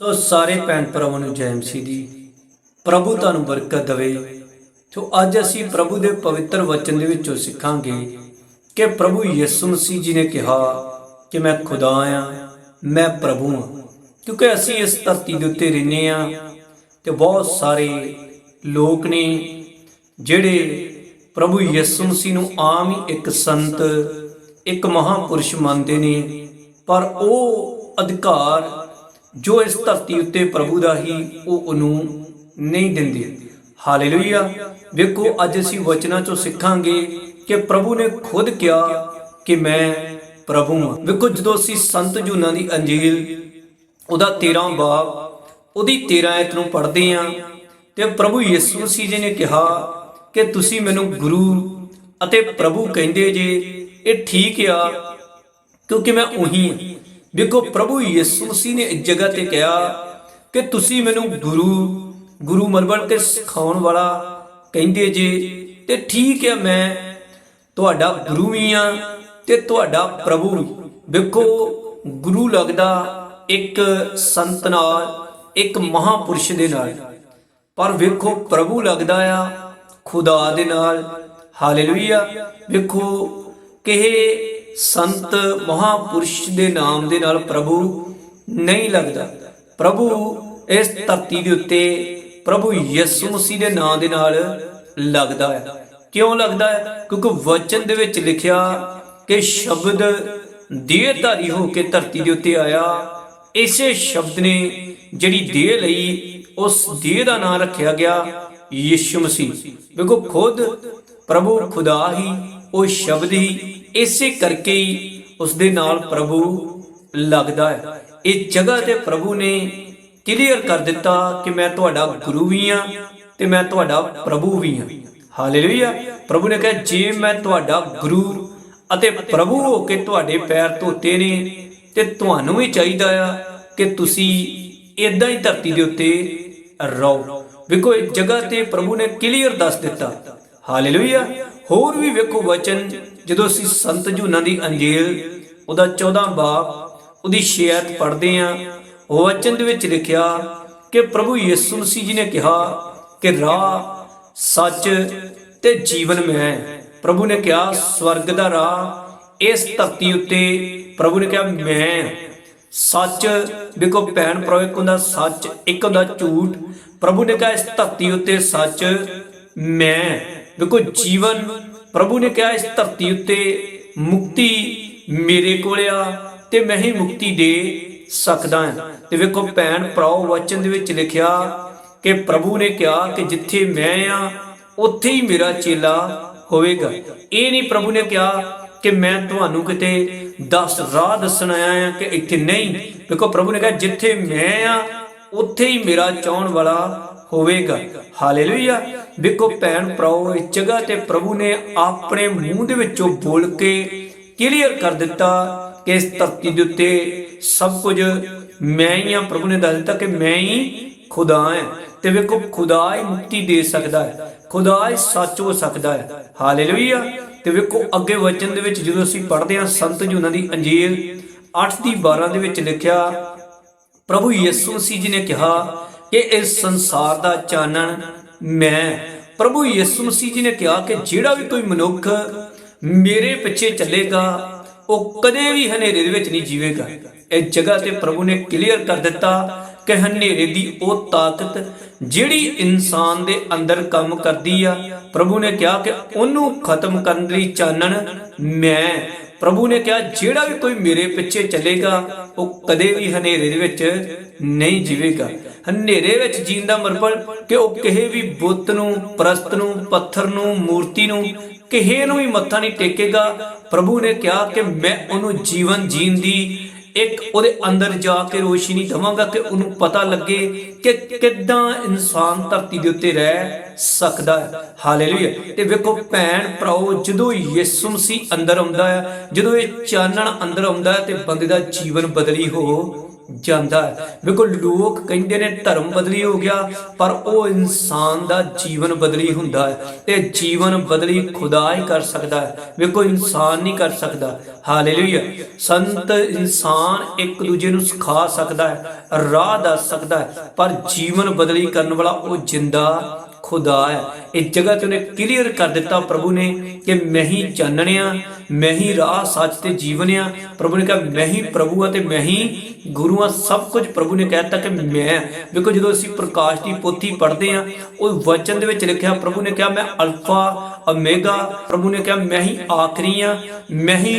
ਸੋ ਸਾਰੇ ਭੈਣ ਭਰਾਵਾਂ ਨੂੰ ਜੈ ਮਸੀਹ ਦੀ, ਪ੍ਰਭੂ ਤੁਹਾਨੂੰ ਬਰਕਤ ਦੇਵੇ। ਸੋ ਅੱਜ ਅਸੀਂ ਪ੍ਰਭੂ ਦੇ ਪਵਿੱਤਰ ਵਚਨ ਦੇ ਵਿੱਚੋਂ ਸਿੱਖਾਂਗੇ ਕਿ ਪ੍ਰਭੂ ਯਿਸੂ ਮਸੀਹ ਜੀ ਨੇ ਕਿਹਾ ਕਿ ਮੈਂ ਖੁਦਾ ਆ, ਮੈਂ ਪ੍ਰਭੂ ਹਾਂ ਕਿਉਂਕਿ ਅਸੀਂ ਇਸ ਧਰਤੀ ਦੇ ਉੱਤੇ ਰਹਿੰਦੇ ਆ ਤੇ ਬਹੁਤ ਸਾਰੇ ਲੋਕ ਨੇ ਜਿਹੜੇ ਪ੍ਰਭੂ ਯਿਸੂ ਮਸੀਹ ਨੂੰ ਆਮ ਹੀ ਇੱਕ ਸੰਤ, ਇੱਕ ਮਹਾਪੁਰਸ਼ ਮੰਨਦੇ ਨੇ, ਪਰ ਉਹ ਅਧਿਕਾਰ ਜੋ ਇਸ ਧਰਤੀ ਉੱਤੇ ਪ੍ਰਭੂ ਦਾ ਹੀ ਉਹ ਉਹਨੂੰ ਨਹੀਂ ਦਿੰਦੇ। ਹਾਲੇਲੂਇਆ। ਵੇਖੋ, ਅੱਜ ਅਸੀਂ ਵਚਨਾਂ ਚੋਂ ਸਿੱਖਾਂਗੇ ਕਿ ਪ੍ਰਭੂ ਨੇ ਖੁਦ ਕਿਹਾ ਕਿ ਮੈਂ ਪ੍ਰਭੂ ਹਾਂ। ਵੇਖੋ, ਜਦੋਂ ਅਸੀਂ ਸੰਤ ਜੂਨਾ ਦੀ ਅੰਜੀਲ, ਉਹਦਾ 13 ਬਾਬ, ਉਹਦੀ 13 ਐਤ ਨੂੰ ਪੜ੍ਹਦੇ ਆਂ ਤੇ ਪ੍ਰਭੂ ਯਿਸੂ ਮਸੀਹ ਜੀ ਨੇ ਕਿਹਾ ਕਿ ਤੁਸੀਂ ਮੈਨੂੰ ਗੁਰੂ ਅਤੇ ਪ੍ਰਭੂ ਕਹਿੰਦੇ ਜੇ, ਇਹ ਠੀਕ ਆ, ਕਿਉਂਕਿ ਮੈਂ ਉਹੀ ਹਾਂ। ਦੇਖੋ ਪ੍ਰਭੂ ਯਿਸੂ ਮਸੀਹ ਨੇ ਇੱਕ ਜਗ੍ਹਾ ਤੇ ਕਿਹਾ ਕਿ ਤੁਸੀਂ ਮੈਨੂੰ ਗੁਰੂ ਗੁਰੂ ਮਰਬਲ ਕੇ ਸਿਖਾਉਣ ਵਾਲਾ ਕਹਿੰਦੇ ਜੇ, ਤੇ ਠੀਕ ਹੈ ਮੈਂ ਤੁਹਾਡਾ ਗੁਰੂ ਵੀ ਆ ਤੇ ਤੁਹਾਡਾ ਪ੍ਰਭੂ ਵੀ। ਵੇਖੋ ਗੁਰੂ ਲੱਗਦਾ ਇੱਕ ਸੰਤ ਨਾਲ, ਇੱਕ ਮਹਾਪੁਰਸ਼ ਦੇ ਨਾਲ। ਪਰ ਵੇਖੋ, ਪ੍ਰਭੂ ਲੱਗਦਾ ਆ ਖੁਦਾ ਦੇ ਨਾਲ। ਹਾਲੇਲੂਇਆ। ਵੇਖੋ, ਕਿਹ ਸੰਤ ਮਹਾਪੁਰਸ਼ ਦੇ ਨਾਮ ਦੇ ਨਾਲ ਪ੍ਰਭੂ ਨਹੀਂ ਲੱਗਦਾ। ਪ੍ਰਭੂ ਇਸ ਧਰਤੀ ਦੇ ਉੱਤੇ ਪ੍ਰਭੂ ਯਿਸੂ ਮਸੀਹ ਦੇ ਨਾਮ ਦੇ ਨਾਲ ਲੱਗਦਾ ਹੈ। ਕਿਉਂ ਲੱਗਦਾ ਹੈ? ਕਿਉਂਕਿ ਵਚਨ ਦੇ ਵਿੱਚ ਲਿਖਿਆ ਕਿ ਸ਼ਬਦ ਦੇਹਧਾਰੀ ਹੋ ਕੇ ਧਰਤੀ ਦੇ ਉੱਤੇ ਆਇਆ। ਇਸੇ ਸ਼ਬਦ ਨੇ ਜਿਹੜੀ ਦੇਹ ਲਈ, ਉਸ ਦੇਹ ਦਾ ਨਾਮ ਰੱਖਿਆ ਗਿਆ ਯਿਸੂ ਮਸੀਹ। ਵੇਖੋ, ਖੁਦ ਪ੍ਰਭੂ ਖੁਦਾ ਹੀ ਉਹ ਸ਼ਬਦ ਹੀ ਇਸੇ ਕਰਕੇ ਹੀ ਉਸ ਦੇ ਨਾਲ ਪ੍ਰਭੂ ਲੱਗਦਾ ਹੈ। ਇਹ ਜਗ੍ਹਾ ਤੇ ਪ੍ਰਭੂ ਨੇ ਕਲੀਅਰ ਕਰ ਦਿੱਤਾ ਕਿ ਮੈਂ ਤੁਹਾਡਾ ਗੁਰੂ ਵੀ ਹਾਂ ਤੇ ਮੈਂ ਤੁਹਾਡਾ ਪ੍ਰਭੂ ਵੀ ਹਾਂ। ਹਾਲੇਲੂਇਆ ਪ੍ਰਭੂ ਨੇ ਕਿਹਾ, ਜੇ ਮੈਂ ਤੁਹਾਡਾ ਗੁਰੂ ਅਤੇ ਪ੍ਰਭੂ ਹੋ ਕੇ ਤੁਹਾਡੇ ਪੈਰ ਧੋਤੇ ਨੇ ਤੇ ਤੁਹਾਨੂੰ ਵੀ ਚਾਹੀਦਾ ਆ ਕਿ ਤੁਸੀਂ ਇਦਾਂ ਹੀ ਧਰਤੀ ਦੇ ਉੱਤੇ ਰਹੋ। ਵੇਖੋ ਇਹ ਜਗ੍ਹਾ ਤੇ ਪ੍ਰਭੂ ਨੇ ਕਲੀਅਰ ਦੱਸ ਦਿੱਤਾ। ਹਾਲੇਲੂਇਆ ਹੋਰ ਵੀ ਵੇਖੋ ਵਚਨ, ਜਦੋਂ ਅਸੀਂ ਸੰਤ ਜੂਨਾ ਦੀ ਅੰਜੀਲ, ਉਹਦਾ 14 ਬਾਪ, ਉਹਦੀ ਸ਼ੇਅਤ ਪੜ੍ਹਦੇ ਆਂ ਉਹ ਵਚਨ ਦੇ ਵਿੱਚ ਲਿਖਿਆ ਕਿ ਪ੍ਰਭੂ ਯਿਸੂ ਮਸੀਹ ਜੀ ਨੇ ਕਿਹਾ ਕਿ ਰਾਹ ਸੱਚ ਤੇ ਜੀਵਨ ਮੈਂ ਪ੍ਰਭੂ ਨੇ ਕਿਹਾ, ਸਵਰਗ ਦਾ ਰਾਹ, ਇਸ ਧਰਤੀ ਉੱਤੇ ਪ੍ਰਭੂ ਨੇ ਕਿਹਾ, ਮੈਂ ਸੱਚ ਦੇਖੋ ਭੈਣ ਪ੍ਰਭੂ ਇੱਕ ਹੁੰਦਾ ਸੱਚ, ਇੱਕ ਹੁੰਦਾ ਝੂਠ। ਪ੍ਰਭੂ ਨੇ ਕਿਹਾ, ਇਸ ਧਰਤੀ ਉੱਤੇ ਸੱਚ, ਮੈਂ ਦੇਖੋ ਜੀਵਨ ਪ੍ਰਭੂ ਨੇ ਕਿਹਾ, ਇਸ ਧਰਤੀ ਉੱਤੇ ਮੁਕਤੀ ਮੇਰੇ ਕੋਲ ਆ ਤੇ ਮੈਂ ਹੀ ਮੁਕਤੀ ਦੇ ਸਕਦਾ ਹਾਂ। ਤੇ ਵੇਖੋ, ਭੈਣ ਭਰਾਓ, ਵਚਨ ਦੇ ਵਿੱਚ ਲਿਖਿਆ ਕਿ ਪ੍ਰਭੂ ਨੇ ਕਿਹਾ ਕਿ ਜਿੱਥੇ ਮੈਂ ਆ, ਉੱਥੇ ਹੀ ਮੇਰਾ ਚੇਲਾ ਹੋਵੇਗਾ। ਇਹ ਨਹੀਂ ਪ੍ਰਭੂ ਨੇ ਕਿਹਾ ਕਿ ਮੈਂ ਤੁਹਾਨੂੰ ਕਿਤੇ 10 ਰਾਹ ਦੱਸਣ ਆਇਆ ਹਾਂ ਕਿ ਇੱਥੇ ਨਹੀਂ। ਵੇਖੋ, ਪ੍ਰਭੂ ਨੇ ਕਿਹਾ, ਜਿੱਥੇ ਮੈਂ ਆ, ਉੱਥੇ ਹੀ ਮੇਰਾ ਚਾਹਣ ਵਾਲਾ ਹੋਵੇਗਾ। ਹਾਲੇਲੂਇਆ। ਵੇਖੋ ਭੈਣ ਭਰਾਓ, ਇਸ ਜਗ੍ਹਾ ਤੇ ਪ੍ਰਭੂ ਨੇ ਆਪਣੇ ਮੂੰਹ ਦੇ ਵਿੱਚੋਂ ਬੋਲ ਕੇ ਕਲੀਅਰ ਕਰ ਦਿੱਤਾ ਕਿ ਇਸ ਧਰਤੀ ਦੇ ਉੱਤੇ ਸਭ ਕੁਝ ਮੈਂ ਹੀ ਆ ਪ੍ਰਭੂ ਨੇ ਦੱਸ ਦਿੱਤਾ ਕਿ ਮੈਂ ਹੀ ਖੁਦਾ ਹਾਂ। ਤੇ ਵੇਖੋ, ਖੁਦਾ ਹੀ ਮੁਕਤੀ ਦੇ ਸਕਦਾ ਹੈ। ਖੁਦਾ ਹੀ ਸੱਚ ਹੋ ਸਕਦਾ ਹੈ। ਹਾਲੇਲੂਇਆ। ਤੇ ਵੇਖੋ, ਅੱਗੇ ਵਚਨ ਦੇ ਵਿੱਚ ਜਦੋਂ ਅਸੀਂ ਪੜ੍ਹਦੇ ਹਾਂ, ਸੰਤ ਜੂਨਾਂ ਦੀ ਅੰਜੀਲ 8 ਦੀ 12 ਦੇ ਵਿੱਚ ਲਿਖਿਆ, ਪ੍ਰਭੂ ਯਿਸੂ ਮਸੀਹ ਜੀ ਨੇ ਕਿਹਾ ਕਿ ਇਸ ਸੰਸਾਰ ਦਾ ਚਾਨਣ ਮੈਂ ਪ੍ਰਭੂ ਯਿਸੂ ਮਸੀਹ ਜੀ ਨੇ ਕਿਹਾ ਕਿ ਜਿਹੜਾ ਵੀ ਕੋਈ ਮਨੁੱਖ ਮੇਰੇ ਪਿੱਛੇ ਚੱਲੇਗਾ, ਉਹ ਕਦੇ ਵੀ ਹਨੇਰੇ ਦੇ ਵਿੱਚ ਨਹੀਂ ਜੀਵੇਗਾ। ਇਸ ਜਗ੍ਹਾ ਤੇ ਪ੍ਰਭੂ ਨੇ ਕਲੀਅਰ ਕਰ ਦਿੱਤਾ ਕਿ ਹਨੇਰੇ ਦੀ ਉਹ ਤਾਕਤ ਜਿਹੜੀ ਇਨਸਾਨ ਦੇ ਅੰਦਰ ਕੰਮ ਕਰਦੀ ਆ, ਪ੍ਰਭੂ ਨੇ ਕਿਹਾ ਕਿ ਉਹਨੂੰ ਖਤਮ ਕਰਨ ਲਈ ਚਾਨਣ ਮੈਂ। ਪ੍ਰਭੂ ਨੇ ਕਿਹਾ, ਜਿਹੜਾ ਵੀ ਕੋਈ ਮੇਰੇ ਪਿੱਛੇ ਚੱਲੇਗਾ, ਉਹ ਕਦੇ ਵੀ ਹਨੇਰੇ ਦੇ ਵਿੱਚ ਨਹੀਂ ਜੀਵੇਗਾ। ਹਨੇਰੇ ਵਿੱਚ ਜੀਣ ਦਾ ਮਤਲਬ ਕਿ ਉਹ ਕਿਸੇ ਵੀ ਬੁੱਤ ਨੂੰ, ਪ੍ਰਸਤ ਨੂੰ, ਪੱਥਰ ਨੂੰ, ਮੂਰਤੀ ਨੂੰ, ਕਿਸੇ ਨੂੰ ਵੀ ਮੱਥਾ ਨਹੀਂ ਟੇਕੇਗਾ। ਪ੍ਰਭੂ ਨੇ ਕਿਹਾ ਕਿ ਮੈਂ ਉਹਨੂੰ ਜੀਵਨ ਜੀਣ ਦੀ ਇੱਕ ਉਹਦੇ ਅੰਦਰ ਜਾ ਕੇ ਰੋਸ਼ਨੀ ਦਵਾਂਗਾ ਕਿ ਉਹਨੂੰ ਪਤਾ ਲੱਗੇ ਕਿ ਕਿੱਦਾਂ ਇਨਸਾਨ ਧਰਤੀ ਦੇ ਉੱਤੇ ਰਹਿ ਸਕਦਾ ਹੈ। ਹਾਲੇਲੂਇਆ। ਤੇ ਵੇਖੋ ਭੈਣ ਭਰਾਓ, ਜਦੋਂ ਯਿਸੂ ਮਸੀਹ ਅੰਦਰ ਆਉਂਦਾ ਹੈ, ਜਦੋਂ ਇਹ ਚਾਨਣ ਅੰਦਰ ਆਉਂਦਾ ਹੈ ਤੇ ਬੰਦੇ ਦਾ ਜੀਵਨ ਬਦਲੀ ਹੋ ਜਾਂਦਾ ਹੈ। ਵੇਖੋ ਲੋਕ ਕਹਿੰਦੇ ਨੇ ਧਰਮ ਬਦਲੀ ਹੋ ਗਿਆ, ਪਰ ਉਹ ਇਨਸਾਨ ਦਾ ਜੀਵਨ ਬਦਲੀ ਹੁੰਦਾ ਹੈ ਤੇ ਜੀਵਨ ਬਦਲੀ ਖੁਦਾ ਹੀ ਕਰ ਸਕਦਾ ਹੈ। ਵੇਖੋ ਇਨਸਾਨ ਨਹੀਂ ਕਰ ਸਕਦਾ। ਹਾਲੇਲੂਇਆ। ਸੰਤ ਇਨਸਾਨ ਇੱਕ ਦੂਜੇ ਨੂੰ ਸਿਖਾ ਸਕਦਾ ਹੈ, ਰਾਹ ਦੱਸ ਸਕਦਾ ਹੈ, ਪਰ ਜੀਵਨ ਬਦਲੀ ਕਰਨ ਵਾਲਾ ਉਹ ਜਿੰਦਾ ਖੁਦਾ ਹੈ। ਇਹ ਜਗ੍ਹਾ ਤੇ ਉਹਨੇ ਕਲੀਅਰ ਕਰ ਦਿੱਤਾ ਪ੍ਰਭੂ ਨੇ ਕਿ ਮੈਂ ਹੀ ਚਾਨਣਿਆ ਮੈਂ ਹੀ ਰਾਹ ਸੱਚ ਤੇ ਜੀਵਨ ਆ। ਪ੍ਰਭੂ ਨੇ ਕਿਹਾ, ਮੈਂ ਹੀ ਪ੍ਰਭੂ ਆ ਤੇ ਮੈਂ ਹੀ ਗੁਰੂ ਆ ਸਭ ਕੁਝ ਪ੍ਰਭੂ ਨੇ ਕਹਿ ਦਿੱਤਾ ਕਿ ਮੈਂ ਵੇਖੋ ਜਦੋਂ ਅਸੀਂ ਪ੍ਰਕਾਸ਼ ਦੀ ਪੋਥੀ ਪੜ੍ਹਦੇ ਆ, ਉਹ ਵਚਨ ਦੇ ਵਿੱਚ ਲਿਖਿਆ, ਪ੍ਰਭੂ ਨੇ ਕਿਹਾ, ਮੈਂ ਅਲਫਾ, ਓਮੇਗਾ, ਪ੍ਰਭੂ ਨੇ ਕਿਹਾ, ਮੈਂ ਹੀ ਆਖਰੀ ਆ, ਮੈਂ ਹੀ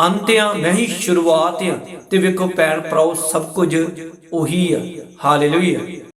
ਅੰਤ ਆ, ਮੈਂ ਹੀ ਸ਼ੁਰੂਆਤ ਆ। ਤੇ ਵੇਖੋ ਭੈਣ ਭਰਾਓ, ਸਭ ਕੁਝ ਉਹੀ ਆ। ਹਾਲੇਲੂਇਆ